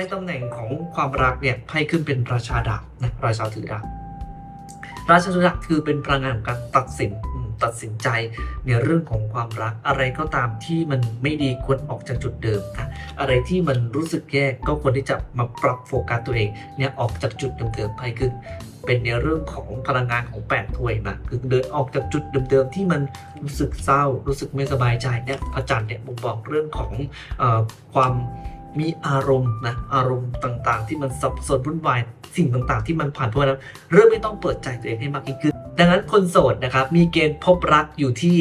ในตำแหน่งของความรักเนี่ยไพ่ขึ้นเป็นราชาดาบนะราชาถือดาบราชาถือดาบคือเป็นพลังงานของการตัดสินตัดสินใจในเรื่องของความรักอะไรก็ตามที่มันไม่ดีควรออกจากจุดเดิมนะอะไรที่มันรู้สึกแย่ก็ควรที่จะมาปรับโฟกัสตัวเองเนี่ยออกจากจุดเดิมๆไพ่ขึ้นเป็นในเรื่องของพลังงานของแปดถ้วยมาคือเดินออกจากจุดเดิมๆที่มันรู้สึกเศร้า รู้สึกไม่สบายใจเนี่ยพระจันทร์เนี่ยบ่งบอกเรื่องของอความ มีอารมณ์นะอารมณ์ต่างๆ ที่มันสับสนวุ่นวายสิ่งต่างๆ ที่มันผ่านพ้นแล้วเริ่มไม่ต้องเปิดใจตัวเองให้มากยิ่งขึ้น ดังนั้นคนโสดนะครับมีเกณฑ์พบรักอยู่ที่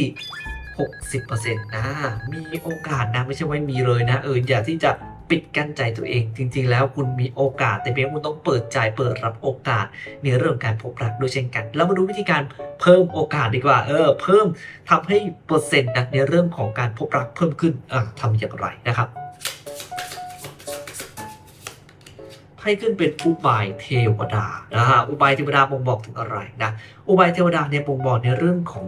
60%นะมีโอกาสนะไม่ใช่ว่ามีเลยนะเอออย่าที่จะปิดกั้นใจตัวเอง จริง ๆ แล้วคุณมีโอกาส แต่เพียงคุณต้องเปิดใจเปิดรับโอกาสในเรื่องการพบรักด้วยเช่นกัน แล้วมาดูวิธีการเพิ่มโอกาสดีกว่า เออ เพิ่มทำให้เปอร์เซ็นต์นะในเรื่องของการพบรักเพิ่มขึ้นอะทำอย่างไรนะครับ ให้ขึ้นเป็นอุบายเทวดานะฮะอุบายเทวดาบ่งบอกถึงอะไรนะอุบายเทวดาเนี่ยบ่งบอกในเรื่องของ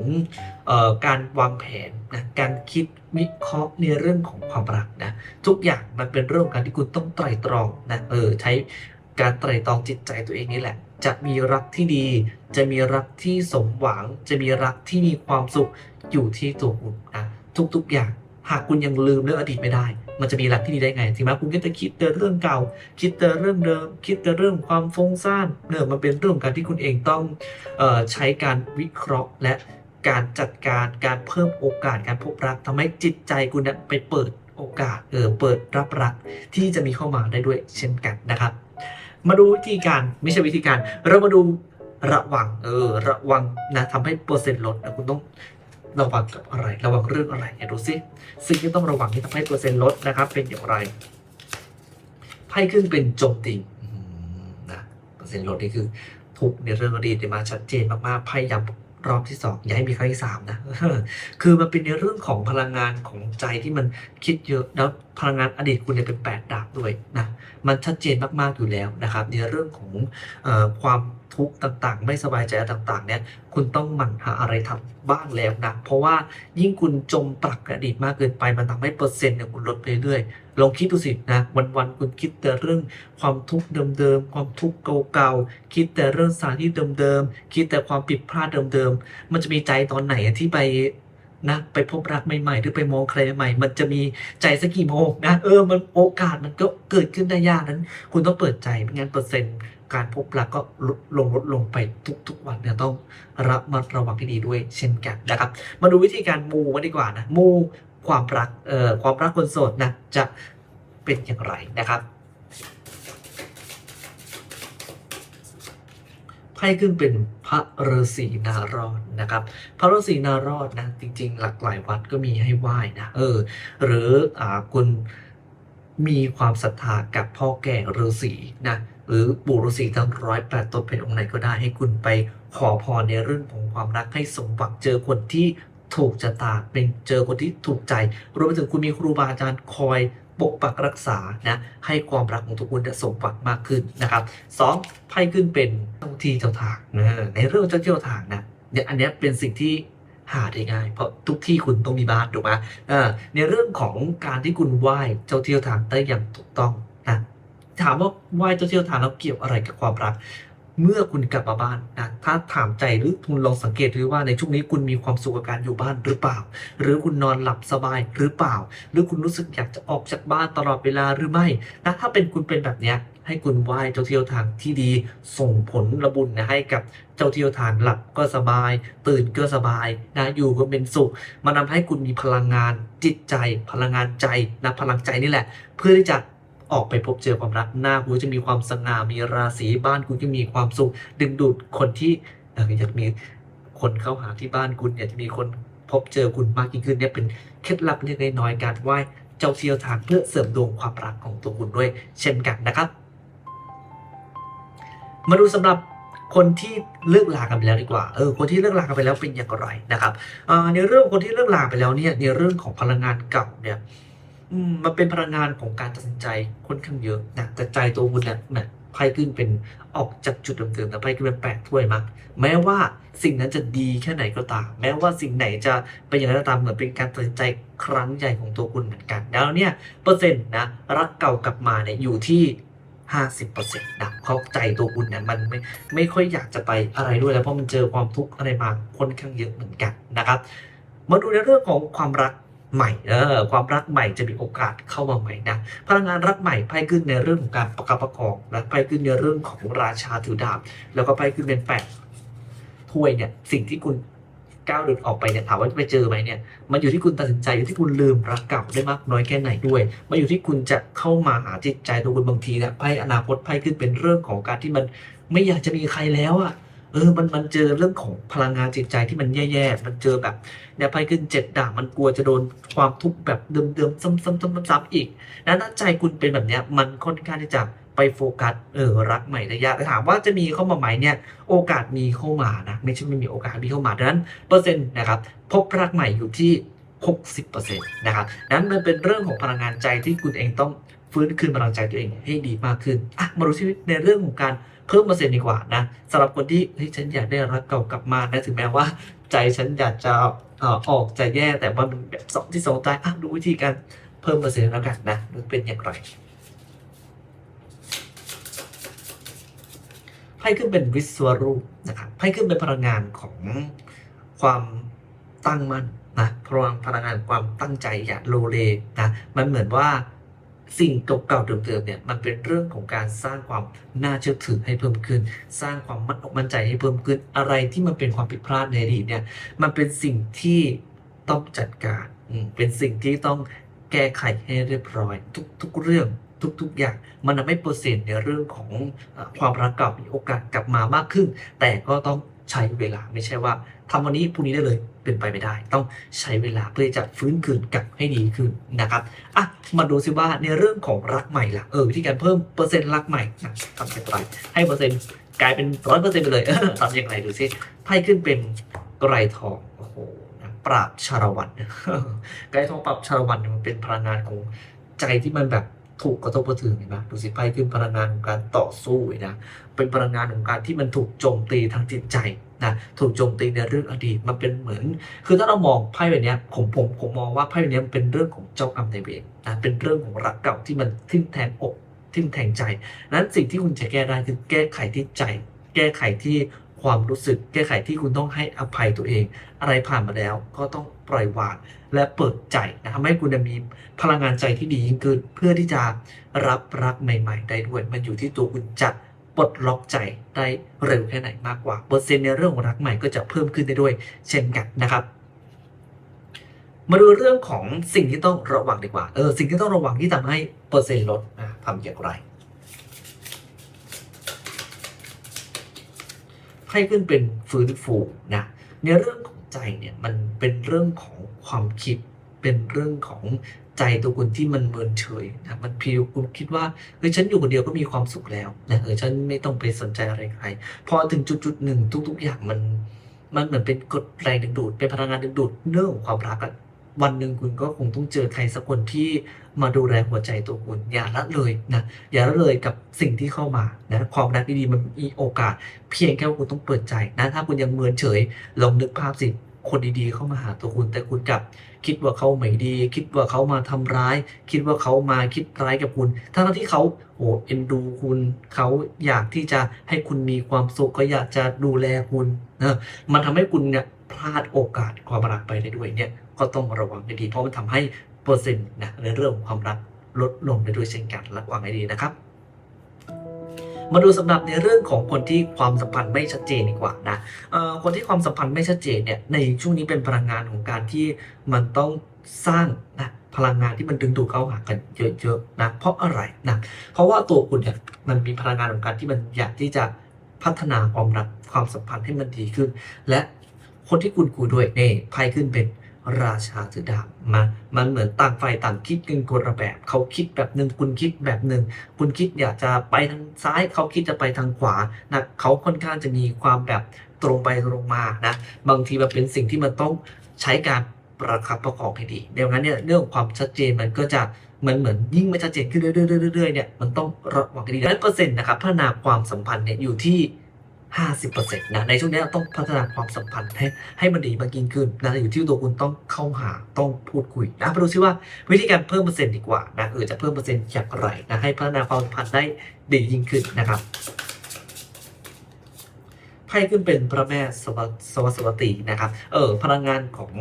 ออการวางแผนนะการคิดวิเคราะห์ในเรื่องของความรักนะทุกอย่างมันเป็นเรื่องของการที่คุณต้องไตร่ตรองนะเออใช้การไตร่ตรองจิตใจตัวเองนี่แหละ จะมีรักที่ดี จะมีรักที่สมหวัง จะมีรักที่มีความสุขอยู่ที่ตัวคุณนะทุกๆอย่าง หากคุณยังลืมเรื่องอดีตไม่ได้ มันจะมีรักที่ดีได้ไงถึงแม้คุณก็จะคิดแต่เรื่องเก่า คิดแต่เรื่องเดิม คิดแต่เรื่องความฟุ้งซ่านเนี่ยมันเป็นเรื่องการที่คุณเองต้องออใช้การวิเคราะห์ และการจัดการการเพิ่มโอกาสการพบรักทำให้จิตใจคุณเนี่ยไปเปิดโอกาสเออเปิดรับรักที่จะมีเข้ามาได้ด้วยเช่นกันนะครับ มาดูวิธีการไม่ใช่วิธีการ เรามาดูระวังเออระวังนะทำให้เปอร์เซ็นต์ลดนะคุณต้อง ระวังกับอะไร ระวังเรื่องอะไรเนี่ยดูสิสิ่งที่ต้องระวังที่ทำให้เปอร์เซ็นต์ลดนะครับ เป็นอย่างไรไพ่ขึ้นเป็นโจมตีนะเปอร์เซ็นต์ลดนี่คือทุกในเรื่องอดีตมาชัดเจนมากๆไพ่ย้ำรอบที่สองย้าให้มีครั้งที่สามนะคือมันเป็นในเรื่องของพลังงานของใจที่มันคิดเยอะแล้วพลังงานอดีตคุณเนี่ยเป็นแปดดาบด้วยนะมันชัดเจนมากๆอยู่แล้วนะครับ ในเรื่องของอความทุกข์ต่างๆ ไม่สบายใจต่างๆ เนี่ยคุณต้องหมั่นหาอะไรทำบ้างแล้วนะ เพราะว่ายิ่งคุณจมปลักอดีตมากเกินไปมันทำให้เปอร์เซ็นต์เนี่ยคุณลดไปเรื่อยๆลองคิดดูสินะวันๆคุณคิดแต่เรื่องความทุกข์เดิมๆความทุกข์เก่าๆคิดแต่เรื่องสถานที่เดิมๆคิดแต่ความผิดพลาดเดิมๆมันจะมีใจตอนไหนที่ไป นะไปพบรักใหม่ๆ หรือไปมองใครใหม่ มันจะมีใจสักกี่โมงนะเออมันโอกาสมันก็เกิดขึ้นได้ยากนั้น คุณต้องเปิดใจไม่งั้นเปอร์เซ็นต์การพบรักก็ลดลงลดลงไปทุก ๆ วันเนี่ยต้องระมัดระวังให้ดีด้วยเช่นกันนะครับ มาดูวิธีการมูกันดีกว่านะมูความรักเอ่อความรักคนโสดนะจะเป็นอย่างไรนะครับ ไพ่ขึ้นเป็นพระฤาษีนารอดนะครับ พระฤาษีนารอดนะจริง ๆ หลากหลายวัดก็มีให้ไหว้นะเออ หรืออ่าคุณมีความศรัทธากับพ่อแก่ฤาษีนะหรือปู่ฤาษีทั้งร้อยแปดตนเป็นองค์ไหนก็ได้ให้คุณไปขอพรในเรื่องของความรักให้สมหวังเจอคนที่ ถูกชะตาเป็นเจอคนที่ถูกใจ รวมไปถึงคุณมีครูบาอาจารย์คอยปกปักรักษานะให้ความรักของทุกคนเนี่ยสมหวังมากขึ้นนะครับสองไพ่ขึ้นเป็นเจ้าที่เจ้าทางนะในเรื่องเจ้าที่เจ้าทางนะเนี่ยอันนี้เป็นสิ่งที่หาได้ง่าย เพราะทุกที่คุณต้องมีบ้านถูกไหมในเรื่องของการที่คุณไหว้เจ้าที่เจ้าทางได้อย่างถูกต้องนะถามว่าไหว้เจ้าที่เจ้าทางแล้วเกี่ยวอะไรกับความรัก เมื่อคุณกลับมาบ้านนะถ้าถามใจหรือคุณลองสังเกตดูว่าในช่วงนี้คุณมีความสุขกับการอยู่บ้านหรือเปล่า หรือคุณนอนหลับสบายหรือเปล่า หรือคุณรู้สึกอยากจะออกจากบ้านตลอดเวลาหรือไม่นะถ้าเป็นคุณเป็นแบบเนี้ยให้คุณไหว้เจ้าเที่เจ้าทางที่ดี ส่งผลระบุญนะให้กับเจ้าเที่เจ้าทางหลับก็สบาย ตื่นก็สบายนะอยู่ก็เป็นสุขมันทำให้คุณมีพลังงานจิตใจ พลังงานใจนะพลังใจนี่แหละ เพื่อที่จะ ออกไปพบเจอความรักหน้าคุณจะมีความสง่ามีราศีบ้านคุณจะมีความสุขดึงดูดคนที่อยากมีคนเข้าหาที่บ้านคุณอยากจะมีคนพบเจอคุณมากยิ่งขึ้นเนี่ยเป็นเคล็ดลับเล็กน้อยการไหว้เจ้าเที่ยวทางเพื่อเสริมดวงความรักของตัวคุณด้วย เช่นกันนะครับ มาดูสำหรับคนที่เลิกลากันไปแล้วดีกว่า เออ คนที่เลิกลากันไปแล้วเป็นอย่างไรนะครับออในเรื่องคนที่เลิกลาไปแล้วเนี่ยในเรื่องของพลังงานเก่าเนี่ย มันเป็นพลังงานของการตัดสินใจค่อนข้างเยอะนะแต่ใจตัวคุณเนี่ยนะไพ่ขึ้นเป็นออกจากจุดเดิมๆแต่ไพ่ขึ้นเป็นแปดถ้วยมั้งแม้ว่าสิ่งนั้นจะดีแค่ไหนก็ตาม แม้ว่าสิ่งไหนจะเป็นอย่างไรก็ตามเหมือนเป็นการตัดสินใจครั้งใหญ่ของตัวคุณเหมือนกัน แล้วเนี่ยเปอร์เซ็นต์นะรักเก่ากลับมาเนี่ยอยู่ที่50%นต์นะเขาใจตัวคุณเนี่ยมันไม่ไม่ค่อยอยากจะไปอะไรด้วยแล้วเพราะมันเจอความทุกข์อะไรมาค่อนข้างเยอะเหมือนกันนะครับมาดูในเรื่องของความรัก ใหม่เออความรักใหม่จะมีโอกาสเข้ามาใหม่นะพลังงานรักใหม่ไพ่ขึ้นในเรื่องของการประคับประคองและไพ่ขึ้นในเรื่องของราชาถือดาบแล้วก็ไพ่ขึ้นเป็นแปดถ้วยเนี่ยสิ่งที่คุณก้าวเดินออกไปเนี่ยถามว่าไปเจอไหมเนี่ยมันอยู่ที่คุณตัดสินใจอยู่ที่คุณลืมรักเก่าได้มากน้อยแค่ไหนด้วยมันอยู่ที่คุณจะเข้ามาหาจิตใจตัวคุณบางทีนะไพ่อนาคตไพ่ขึ้นเป็นเรื่องของการที่มันไม่อยากจะมีใครแล้วอะ เออมันมันเจอเรื่องของพลังงานจิตใจที่มันแย่ๆ มันเจอแบบเนี่ยไพ่ขึ้นเจ็ดด่าบมันกลัวจะโดนความทุกข์แบบเดิมๆ ซ้ำๆๆๆอีกนั้นถ้าใจคุณเป็นแบบเนี้ยมันค่อนข้างที่จะไปโฟกัสเออรักใหม่ระยะแต่ถามว่าจะมีเข้ามาไหมเนี่ยโอกาสมีเข้ามานะไม่ใช่ไม่มีโอกาสมีเข้ามาดังนั้นเปอร์เซ็นต์นะครับพบรักใหม่อยู่ที่ 60%นะครับนั้นมันเป็นเรื่องของพลังงานใจที่คุณเองต้องฟื้นคืนพลังใจตัวเองให้ดีมากขึ้นอะมาดูชีวิตในเรื่องของการ เพิ่มเปอร์เซ็นต์ดีกว่านะสำหรับคนที่เฮ้ยฉันอยากได้รักเก่ากลับมานะถึงแม้ว่า ใจฉันอยากจะออออกจะแย่แต่ว่ามันแบบสองที่สองใจอะดูวิธีการเพิ่มเปอร์เซ็นต์แล้วกันนะมันเป็นอย่างไรไพ่ขึ้นเป็นวิศวรูปนะครับไพ่ขึ้นเป็นพลังงานของความตั้งมั่นนะพลังพลังงานความตั้งใจอย่าโลเลนะมันเหมือนว่า สิ่งเก่าๆเดิมๆเนี่ยมันเป็นเรื่องของการสร้างความน่าเชื่อถือให้เพิ่มขึ้น สร้างความมั่นอกมั่นใจให้เพิ่มขึ้น อะไรที่มันเป็นความผิดพลาดในอดีตเนี่ยมันเป็นสิ่งที่ต้องจัดการเป็นสิ่งที่ต้องแก้ไขให้เรียบร้อย ทุกทุกเรื่องทุกๆ อย่างมันทำให้เปอร์เซ็นต์ในเรื่องของความรักเก่ามีโอกาสกลับมามากขึ้น แต่ก็ต้องใช้เวลาไม่ใช่ว่า ทำวันนี้พรุ่งนี้ได้เลยเป็นไปไม่ได้ ต้องใช้เวลาเพื่อจะฟื้นคืนกลับให้ดีขึ้นนะครับอะมาดูซิว่าในเรื่องของรักใหม่ล่ะเออวิธีการเพิ่มเปอร์เซ็นต์รักใหม่นะทำอย่างไรให้เปอร์เซ็นต์กลายเป็นร้อยเปอร์เซ็นต์ไปเลยทำอย่างไรดูซิไพ่ขึ้นเป็นไกรทองโอ้โหนะปราบชาละวันไกรทองปราบชาละวันมันเป็นพลังงานของใจที่มันแบบถูกกระทบกระเทือนเห็นไหมดูสิไพ่ขึ้นพลังงานของการต่อสู้นะเป็นพลังงานของการที่มันถูกโจมตีทางจิตใจ นะถูกโจมตีในเรื่องอดีตมันเป็นเหมือน คือถ้าเรามองไพ่แบนี้ผมผมผมมองว่าไพ่แบนี้มันเป็นเรื่องของเจ้ากรรมนายเวรนะเป็นเรื่องของรักเก่าที่มันทิ่มแทงอกทิ่มแทงใจนั้นสิ่งที่คุณจะแก้ได้คือแก้ไขที่ใจ แก้ไขที่ความรู้สึก แก้ไขที่คุณต้องให้อภัยตัวเอง อะไรผ่านมาแล้วก็ต้องปล่อยวางและเปิดใจนะทำให้คุณมีพลังงานใจที่ดียิ่งขึ้น เพื่อที่จะรับรักใหม่ ๆ ได้ด้วย มันอยู่ที่ตัวคุณจะ ปลดล็อกใจได้เร็วแค่ไหนมากกว่า เปอร์เซ็นต์ในเรื่องของรักใหม่ก็จะเพิ่มขึ้นได้ด้วยเช่นกันนะครับ มาดูเรื่องของสิ่งที่ต้องระวังดีกว่า เออสิ่งที่ต้องระวังที่ทำให้เปอร์เซ็นต์ลดนะทำอย่างไรให้ขึ้นเป็นฟื้นฟูนะในเรื่องของใจเนี่ยมันเป็นเรื่องของความคิดเป็นเรื่องของ ใจตัวคุณที่มันเมินเฉยนะมันเพียวคุณคิดว่าเฮ้ยฉันอยู่คนเดียวก็มีความสุขแล้วนะเออฉันไม่ต้องไปสนใจอะไรใคร พอถึงจุดจุดหนึ่งทุก ๆ อย่างมัน มันเหมือนเป็นกฎแรงดึงดูดเป็นพลังงานดึงดูดเรื่องของความรักอะวันหนึ่งคุณก็คงต้องเจอใครสักคนที่มาดูแลหัวใจตัวคุณ อย่าละเลยนะอย่าละเลยกับสิ่งที่เข้ามานะความรักดีๆมันมีโอกาส เพียงแค่ว่าคุณต้องเปิดใจนะถ้าคุณยังเมินเฉยลองนึกภาพสิ คนดีๆเข้ามาหาตัวคุณ แต่คุณกลับคิดว่าเขาไม่ดี คิดว่าเขามาทำร้าย คิดว่าเขามาคิดร้ายกับคุณ ทั้งที่เขาโอ้เอ็นดูคุณเขาอยากที่จะให้คุณมีความสุขเขาอยากจะดูแลคุณนะมันทำให้คุณเนี่ยพลาดโอกาสความรักไปได้ด้วยเนี่ย ก็ต้องระวังให้ดี เพราะมันทำให้เปอร์เซ็นต์นะในเรื่องของความรักลดลงได้ด้วยเช่นกันระวังให้ดีนะครับ มาดูสำหรับในเรื่องของคนที่ความสัมพันธ์ไม่ชัดเจนดีกว่านะคนที่ความสัมพันธ์ไม่ชัดเจนเนี่ยในช่วงนี้เป็นพลังงานของการที่มันต้องสร้างนะพลังงานที่มันดึงดูดเข้าหากันเยอะๆนะเพราะอะไรนะเพราะว่าตัวคุณเนี่ยมันมีพลังงานของการที่มันอยากที่จะพัฒนาความรักความสัมพันธ์ให้มันดีขึ้น และคนที่คุณคุยด้วยเนี่ยไพ่ขึ้นเป็น ราชาถือดาบมามันเหมือนต่างฝ่ายต่างคิดกันคนละแบบเขาคิดแบบหนึ่งคุณคิดแบบหนึ่งคุณคิดอยากจะไปทางซ้ายเขาคิดจะไปทางขวานะเขาค่อนข้างจะมีความแบบตรงไปตรงมานะบางทีมันเป็นสิ่งที่มันต้องใช้การประคับประคองให้ดีดังนั้นเนี่ยเรื่องความชัดเจนมันก็จะมันเหมือนยิ่งไม่ชัดเจนขึ้นเรื่อยๆเนี่ยมันต้องระวังกันดีนั้นเปอร์เซ็นต์นะครับพัฒนาความสัมพันธ์เนี่ยอยู่ที่ 50%นะในช่วงนี้ต้องพัฒนาความสัมพันธ์ให้ให้มันดีมากยิ่งขึ้นนะอยู่ที่ตัวคุณต้องเข้าหาต้องพูดคุยนะมาดูซิว่าวิธีการเพิ่มเปอร์เซ็นต์ดีกว่านะเออจะเพิ่มเปอร์เซ็นต์อย่างไรนะให้พัฒนาความสัมพันธ์ได้ดียิ่งขึ้นนะครับไพ่ขึ้นเป็นพระแม่สวัสวสวตีนะครับเออพลังงานของ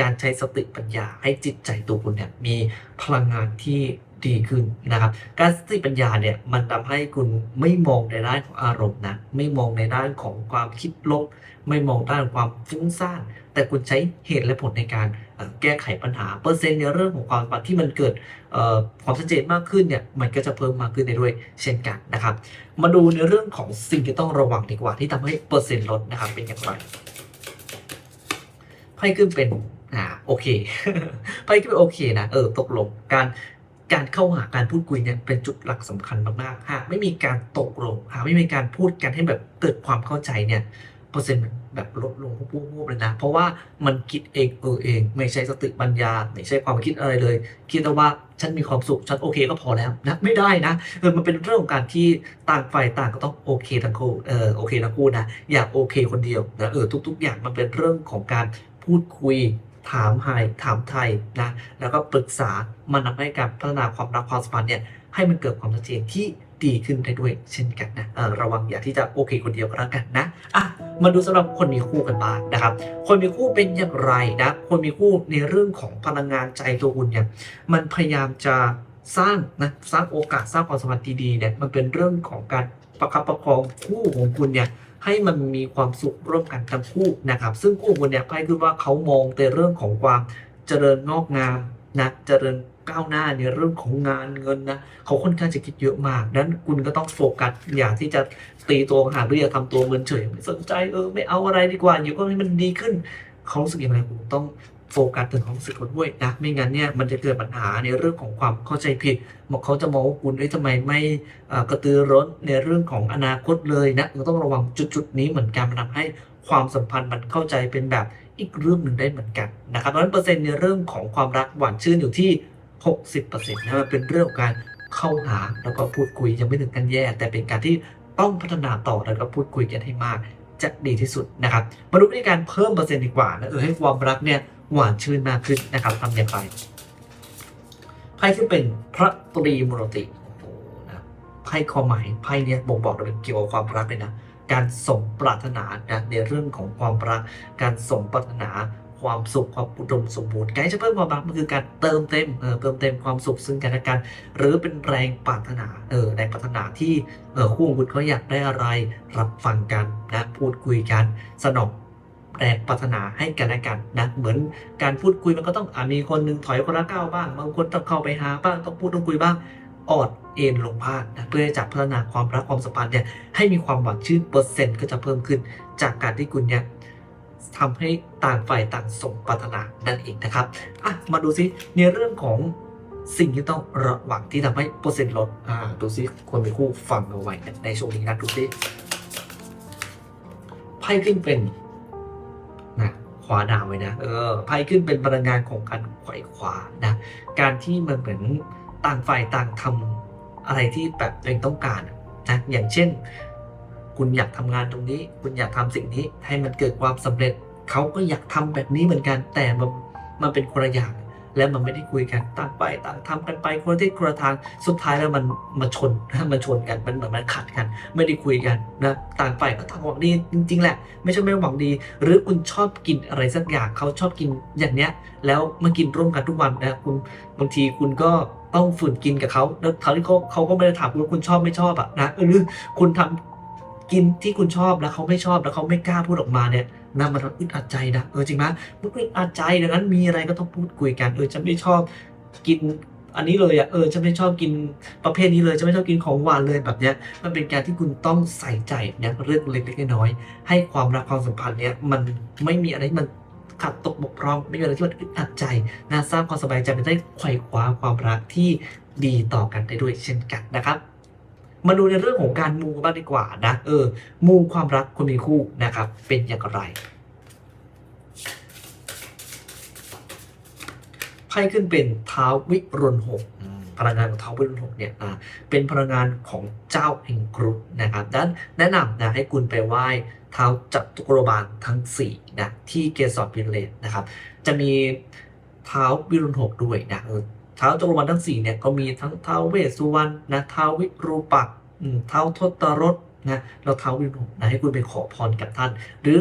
การใช้สติปัญญาให้จิตใจตัวคุณเนี่ยมีพลังงานที่ ดีขึ้นนะครับ การสติปัญญาเนี่ยมันทำให้คุณไม่มองในด้านของอารมณ์นะไม่มองในด้านของความคิดลบ ไม่มองด้านความฟุ้งซ่านแต่คุณใช้เหตุและผลในการแก้ไขปัญหาเปอร์เซ็นต์ในเรื่องของความสัมพันธ์ที่มันเกิดความชัดเจนมากขึ้นเนี่ยมันก็จะเพิ่มมากขึ้นได้ด้วยเช่นกันนะครับ มาดูในเรื่องของสิ่งที่ต้องระวังดีกว่าที่ทำให้เปอร์เซ็นต์ลดนะครับเป็นอย่างไรไพ่ขึ้นเป็นอ่าโอเคไพ่ขึ้นเป็นโอเคนะเออตกลงการ การเข้าหาการพูดคุยเนี่ยเป็นจุดหลักสำคัญมากๆ หากไม่มีการตกลง หากไม่มีการพูดกันให้แบบเกิดความเข้าใจเนี่ยเปอร์เซ็นต์มันแบบลดลงพูดๆเลยนะ เพราะว่ามันคิดเองเออเอง ไม่ใช่สติปัญญา ไม่ใช่ความคิดอะไรเลย คิดแต่ว่าฉันมีความสุข ฉันโอเคก็พอแล้วนะไม่ได้นะเออมันเป็นเรื่องของการที่ต่างฝ่ายต่างก็ต้องโอเคทั้งคู่เออโอเคทั้งคู่นะอยากโอเคคนเดียวนะเออทุก ๆ อย่างมันเป็นเรื่องของการพูดคุย ถามไทยถามไทยนะแล้วก็ปรึกษามันทำให้การพัฒนาความรักความสัมพันธ์เนี่ยให้มันเกิดความชัดเจนที่ดีขึ้นได้ด้วยเช่นกันนะเออระวังอย่าที่จะโอเคคนเดียวก็แล้วกันนะอะมาดูสำหรับคนมีคู่กันบ้างนะครับ คนมีคู่เป็นอย่างไรนะคนมีคู่ในเรื่องของพลังงานใจตัวคุณเนี่ยมันพยายามจะสร้างนะสร้างโอกาสสร้างความสัมพันธ์ดีๆเนี่ยมันเป็นเรื่องของการประคับประคองคู่ของคุณเนี่ย ให้มันมีความสุขร่วมกันทั้งคู่นะครับ ซึ่งคู่ของคุณเนี่ยไพ่คือว่าเขามองแต่เรื่องของความเจริญงอกงามนะเจริญก้าวหน้าในเรื่องของงานเงินนะเขาค่อนข้างจะคิดเยอะมากนั้นคุณก็ต้องโฟกัสอย่าที่จะตีตัวห่างหรืออย่าทำตัวเมินเฉยไม่สนใจเออไม่เอาอะไรดีกว่าอยู่ก็ให้มันดีขึ้นเขารู้สึกอย่างไรคุณต้อง โฟกัสถึงความรู้สึกเขาด้วยนะไม่งั้นเนี่ยมันจะเกิดปัญหาในเรื่องของความเข้าใจผิดบอกเขาจะมองว่าคุณเอ้ยทำไมไม่กระตือร้นในเรื่องของอนาคตเลยนะเราต้องระวังจุดๆนี้เหมือนกันมันทำให้ความสัมพันธ์มันเข้าใจเป็นแบบอีกเรื่องหนึ่งได้เหมือนกันนะครับเพราะฉะนั้นเปอร์เซ็นต์ในเรื่องของความรักหวานชื่นอยู่ที่ 60%นะมันเป็นเรื่องของการเข้าหาแล้วก็พูดคุยยังไม่ถึงกันแย่ แต่เป็นการที่ต้องพัฒนาต่อแล้วก็พูดคุยกันให้มากจะดีที่สุดนะครับมาดูวิธีการเพิ่มเปอร์เซ็นต์ดีกว่านะเออให้ความรักเนี่ย หวานชื่นมากขึ้นนะครับทำอย่างไรไพ่ที่เป็นพระตรีมุรติโอ้โหนะไพ่ความหมายไพ่เนี่ยบ่งบอกเลยเกี่ยวกับความรักเลยนะการสมปรารถนานะในเรื่องของความรัก การสมปรารถนาความสุขความอุดมสมบูรณ์การจะเพิ่มความรักมันคือการเติมเต็มเออเติมเต็มความสุขซึ่งกันและกัน หรือเป็นแรงปรารถนาเออแรงปรารถนาที่เออคู่ของคุณเขาอยากได้อะไร รับฟังกันนะพูดคุยกันสนอง แรงปรารถนาให้กันและกันนะเหมือนการพูดคุยมันก็ต้องอามีคนหนึ่งถอยคนละก้าวบ้างบางคนต้องเข้าไปหาบ้างต้องพูดต้องคุยบ้างออดเอ็นลงพาดนะเพื่อจะพัฒนาความรักความสัมพันธ์เนี่ยให้มีความหวานชื่นเปอร์เซ็นต์ก็จะเพิ่มขึ้น จากการที่คุณเนี่ยทำให้ต่างฝ่ายต่างสมปรารถนานั่นเองนะครับอะมาดูซิในเรื่องของสิ่งที่ต้องระวังที่ทำให้เปอร์เซ็นต์ลดอ่าดูซิคนมีคู่ฟังเอาไว้ในช่วงนี้นะดูซิไพ่ขึ้นเป็น ขวาดาวไว้นะเออไพ่ขึ้นเป็นพลังงานของการไขว่ขวานะการที่มันเหมือนต่างฝ่ายต่างทำอะไรที่แบบตัวเองต้องการนะอย่างเช่น คุณอยากทำงานตรงนี้ คุณอยากทำสิ่งนี้ให้มันเกิดความสำเร็จเขาก็อยากทำแบบนี้เหมือนกันแต่มันมันเป็นคนละอย่าง และมันไม่ได้คุยกันต่างไปต่างทำกันไปคนละทิศคนละทางสุดท้ายแล้วมันมาชนมันชนกันมันเหมือนมันขัดกัน ไม่ได้คุยกันนะต่างฝ่ายก็ต่างหวังดีจริง ๆ แหละ ไม่ใช่ไม่หวังดี หรือคุณชอบกินอะไรสักอย่างเขาชอบกินอย่างเนี้ย แล้วมากินร่วมกันทุกวันนะคุณบางทีคุณก็ต้องฝืนกินกับเขาแล้วคราที่เขาเขาก็ไม่ได้ถามว่าคุณชอบไม่ชอบอะนะเออหรือคุณทำกินที่คุณชอบแล้วเขาไม่ชอบแล้วเขาไม่กล้าพูดออกมาเนี่ย นะมันอึดอัดใจนะเออจริงไหมมันอึดอัดใจดังนั้นมีอะไรก็ต้องพูดคุยกันเออฉันไม่ชอบกินอันนี้เลยอะเออฉันไม่ชอบกินประเภทนี้เลยฉันไม่ชอบกินของหวานเลยแบบเนี้ยมันเป็นการที่คุณต้องใส่ใจเนี่ยเรื่องเล็กๆน้อยๆให้ความรักความสัมพันธ์เนี่ยมันไม่มีอะไรมันขัดตกบกพร่องไม่มีอะไรที่มันอึดอัดใจนะสร้างความสบายใจมันได้ไขว่คว้าความรักที่ดีต่อกันได้ด้วยเช่นกันนะครับ มาดูในเรื่องของการมูบ้างดีกว่านะเออ มูความรักคนมีคู่นะครับ เป็นอย่างไรไพ่ขึ้นเป็นเท้าวิรุณหกพลังงานของท้าวเวสสุวรณหกเนี่ยเป็นพลังงานของเจ้าแห่งกรุนะครับดังนั้นแนะนำนะให้คุณไปไหว้ท้าวจัตุโรบาลทั้ง4นะที่เกสรวินเลนนะครับ จะมีเท้าววิรุณหกด้วยนะเออ ท้าวจักรวาลทั้งสี่เนี่ยก็มีทั้งท้าวเวสสุวรรณนะท้าววิรูปักษ์อืมท้าวทศรถนะแล้วท้าววิรุณนะให้คุณไปขอพรกับท่าน หรือ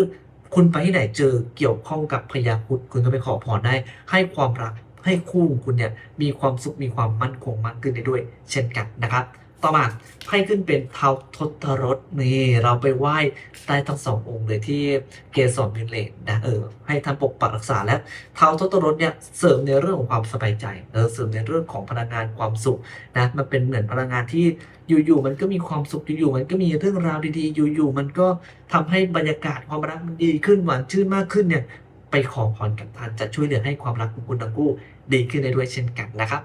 คุณไปที่ไหนเจอเกี่ยวข้องกับพญาครุดคุณก็ไปขอพรได้ ให้ความรักให้คู่ของคุณเนี่ยมีความสุขมีความมั่นคงมากขึ้นได้ด้วย เช่นกันนะครับ ต่อมาไพ่ขึ้นเป็นเท้าทศรถนี่เราไปไหว้ได้ทั้งสององค์เลยที่เกสรวินเลนนะเออให้ท่านปกปักรักษาและเท้าทศรถเนี่ยเสริมในเรื่องของความสบายใจเออเสริมในเรื่องของพลังงานความสุขนะมันเป็นเหมือนพลังงานที่อยู่ๆมันก็มีความสุขอยู่ๆมันก็มีเรื่องราวดีๆ อยู่ๆมันก็ทำให้บรรยากาศความรักมันดีขึ้นหวานชื่นมากขึ้นเนี่ยไปขอพรกับท่านจะช่วยเหลือให้ความรักของคุณทั้งคู่ดีขึ้นได้ด้วยเช่นกันนะครับ